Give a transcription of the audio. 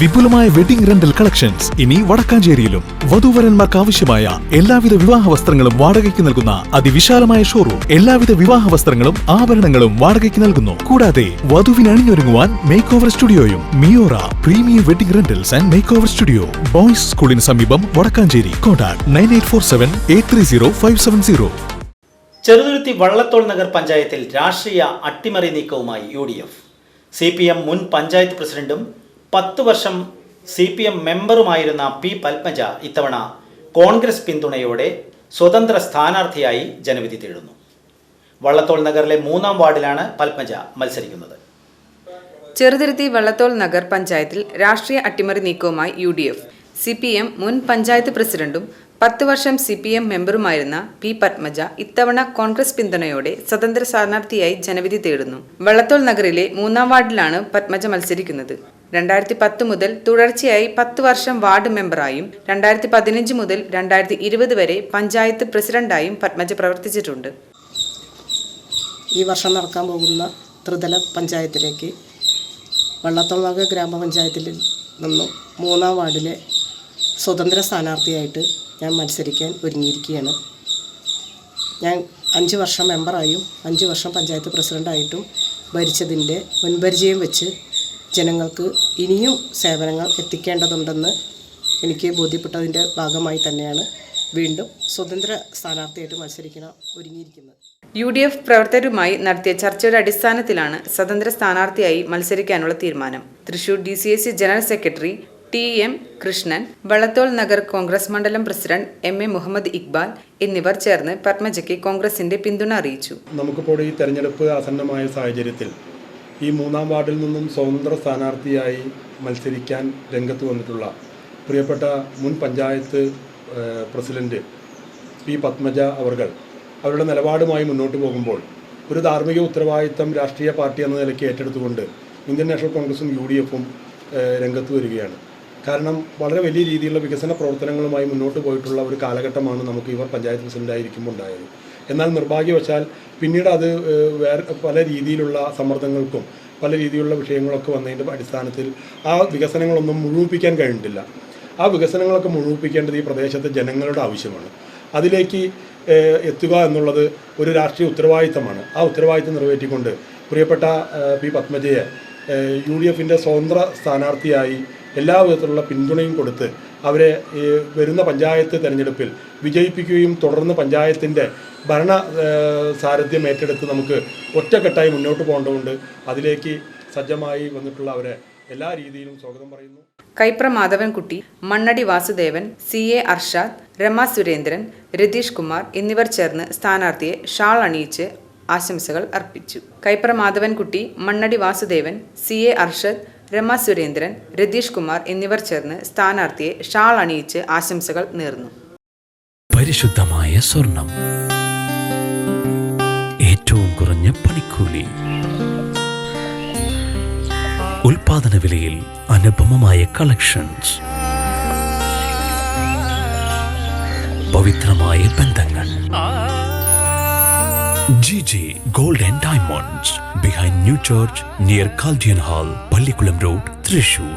വിപുലമായ wedding rental collections ഇനി വടക്കാഞ്ചേരിയിലും വധൂവരന്മാർക്ക് ആവശ്യമായ എല്ലാവിധ വിവാഹ വസ്ത്രങ്ങളും വാടകയ്ക്ക് നൽകുന്ന അതിവിശാലമായ ഷോറൂം എല്ലാവിധ വിവാഹ വസ്ത്രങ്ങളും ആഭരണങ്ങളും വാടകയ്ക്ക് നൽകുന്നു. കൂടാതെ വധുവിന് അണിഞ്ഞൊരുങ്ങുവാൻ make over സ്റ്റുഡിയോയും Miora premium wedding rentals and make over studio boys സ്കൂളിന് സമീപം Wadakkanchery. Contact nine eight four seven eight three zero five seven zero. Cheruthuruthy Vallathol Nagar പഞ്ചായത്തിൽ രാഷ്ട്രീയ അട്ടിമറി നീക്കവുമായി U D F. C P M മുൻ പഞ്ചായത്ത് പ്രസിഡന്റും പത്ത് വർഷം C P M മെമ്പറുമായിരുന്ന പി പത്മജ ഇത്തവണ കോൺഗ്രസ് പിന്തുണയോടെ സ്വതന്ത്ര സ്ഥാനാർത്ഥിയായി ജനവിധി തേടുന്നു. വള്ളത്തോൾ നഗറിലെ മൂന്നാം വാർഡിലാണ് പത്മജ മത്സരിക്കുന്നത്. ചെറുതിരുത്തി വള്ളത്തോൾ നഗർ പഞ്ചായത്തിൽ രാഷ്ട്രീയ അട്ടിമറി നീക്കവുമായി U D F C P M മുൻ പഞ്ചായത്ത് പ്രസിഡന്റും പത്ത് വർഷം സി പി എം മെമ്പറുമായിരുന്ന പി പത്മജ ഇത്തവണ കോൺഗ്രസ് പിന്തുണയോടെ സ്വതന്ത്ര സ്ഥാനാർത്ഥിയായി ജനവിധി തേടുന്നു. വള്ളത്തോൾ നഗറിലെ മൂന്നാം വാർഡിലാണ് പത്മജ മത്സരിക്കുന്നത്. രണ്ടായിരത്തി പത്ത് മുതൽ തുടർച്ചയായി പത്ത് വർഷം വാർഡ് മെമ്പറായും രണ്ടായിരത്തി പതിനഞ്ച് മുതൽ രണ്ടായിരത്തി ഇരുപത് വരെ പഞ്ചായത്ത് പ്രസിഡന്റായും പത്മജ പ്രവർത്തിച്ചിട്ടുണ്ട്. ഈ വർഷം നടക്കാൻ പോകുന്ന ത്രിതല പഞ്ചായത്തിലേക്ക് വള്ളത്തോളക ഗ്രാമപഞ്ചായത്തിൽ നിന്നും മൂന്നാം വാർഡിലെ സ്വതന്ത്ര സ്ഥാനാർത്ഥിയായിട്ട് ഞാൻ മത്സരിക്കാൻ ഒരുങ്ങിയിരിക്കുകയാണ്. ഞാൻ അഞ്ച് വർഷം മെമ്പറായും അഞ്ച് വർഷം പഞ്ചായത്ത് പ്രസിഡന്റായിട്ടും ഭരിച്ചതിന്റെ മുൻപരിചയം വെച്ച് ജനങ്ങൾക്ക് ഇനിയും സേവനങ്ങൾ എത്തിക്കേണ്ടതുണ്ടെന്ന് എനിക്ക് ബോധ്യപ്പെട്ടതിന്റെ ഭാഗമായി തന്നെയാണ് വീണ്ടും സ്വതന്ത്ര സ്ഥാനാർത്ഥിയായിട്ട് മത്സരിക്കണം ഒരുങ്ങിയിരിക്കുന്നത്. യു ഡി എഫ് പ്രവർത്തകരുമായി നടത്തിയ ചർച്ചയുടെ അടിസ്ഥാനത്തിലാണ് സ്വതന്ത്ര സ്ഥാനാർത്ഥിയായി മത്സരിക്കാനുള്ള തീരുമാനം. Thrissur D C S C general secretary T M Krishnan Vallathol Nagar Congress മണ്ഡലം president M A Muhammad Iqbal എന്നിവർ ചേർന്ന് പത്മജയ്ക്ക് കോൺഗ്രസിന്റെ പിന്തുണ അറിയിച്ചു. നമുക്കിപ്പോൾ ഈ തെരഞ്ഞെടുപ്പ് ആസന്നമായ സാഹചര്യത്തിൽ ഈ മൂന്നാം വാർഡിൽ നിന്നും സ്വതന്ത്ര സ്ഥാനാർത്ഥിയായി മത്സരിക്കാൻ രംഗത്ത് വന്നിട്ടുള്ള പ്രിയപ്പെട്ട മുൻ പഞ്ചായത്ത് പ്രസിഡന്റ് പി പത്മജ അവർകൾ അവരുടെ നിലപാടുമായി മുന്നോട്ട് പോകുമ്പോൾ ഒരു ധാർമ്മിക ഉത്തരവാദിത്തം രാഷ്ട്രീയ പാർട്ടി എന്ന നിലയ്ക്ക് ഏറ്റെടുത്തുകൊണ്ട് ഇന്ത്യൻ നാഷണൽ കോൺഗ്രസും യു ഡി എഫും രംഗത്ത് വരികയാണ്. കാരണം വളരെ വലിയ രീതിയിലുള്ള വികസന പ്രവർത്തനങ്ങളുമായി മുന്നോട്ട് പോയിട്ടുള്ള ഒരു കാലഘട്ടമാണ് നമുക്ക് ഇവർ പഞ്ചായത്ത് പ്രസിഡന്റായിരിക്കുമ്പോൾ ഉണ്ടായത്. എന്നാൽ നിർഭാഗ്യവശാൽ പിന്നീട് അത് വേറെ പല രീതിയിലുള്ള സമ്മർദ്ദങ്ങൾക്കും പല രീതിയിലുള്ള വിഷയങ്ങളൊക്കെ വന്നതിന്റെ അടിസ്ഥാനത്തിൽ ആ വികസനങ്ങളൊന്നും മുഴുവിപ്പിക്കാൻ കഴിഞ്ഞിട്ടില്ല. ആ വികസനങ്ങളൊക്കെ മുഴുവിപ്പിക്കേണ്ടത് ഈ പ്രദേശത്തെ ജനങ്ങളുടെ ആവശ്യമാണ്. അതിലേക്ക് എത്തുക എന്നുള്ളത് ഒരു രാഷ്ട്രീയ ഉത്തരവാദിത്തമാണ്. ആ ഉത്തരവാദിത്തം നിറവേറ്റിക്കൊണ്ട് പ്രിയപ്പെട്ട പി പത്മജയെ യു ഡി എഫിന്റെ സ്വതന്ത്ര സ്ഥാനാർത്ഥിയായി എല്ലാ വിധത്തിലുള്ള പിന്തുണയും കൊടുത്ത് അവരെ ഈ വരുന്ന പഞ്ചായത്ത് തെരഞ്ഞെടുപ്പിൽ വിജയിപ്പിക്കുകയും തുടർന്ന് പഞ്ചായത്തിന്റെ ഭരണ സാരഥ്യം ഏറ്റെടുത്ത് നമുക്ക് ഒറ്റക്കെട്ടായി മുന്നോട്ട് പോകേണ്ടതുണ്ട്. അതിലേക്ക് സജ്ജമായി വന്നിട്ടുള്ള അവരെ എല്ലാ രീതിയിലും സ്വാഗതം പറയുന്നു. കൈപ്ര മാധവൻകുട്ടി മണ്ണടി വാസുദേവൻ സി എ അർഷാദ് രമ സുരേന്ദ്രൻ രതീഷ് കുമാർ എന്നിവർ ചേർന്ന് സ്ഥാനാർത്ഥിയെ ഷാൾ അണിയിച്ച് ആശംസകൾ അർപ്പിച്ചു. കൈപ്ര മാധവൻകുട്ടി മണ്ണടി വാസുദേവൻ സി എ അർഷദ് രമ സുരേന്ദ്രൻ രതീഷ് കുമാർ എന്നിവർ ചേർന്ന് സ്ഥാനാർത്ഥിയെ ഷാൾ അണിയിച്ച് ആശംസകൾ നേർന്നു. പരിശുദ്ധമായ സ്വർണം. ഏറ്റവും കുറഞ്ഞ പണിക്കൂലി. ഉൽപാദന വിലയിൽ അനുപമമായ കളക്ഷൻസ് പവിത്രമായ ബന്ധങ്ങൾ. G G gold and diamonds behind new church near Chaldean hall Pallikkulam road Thrissur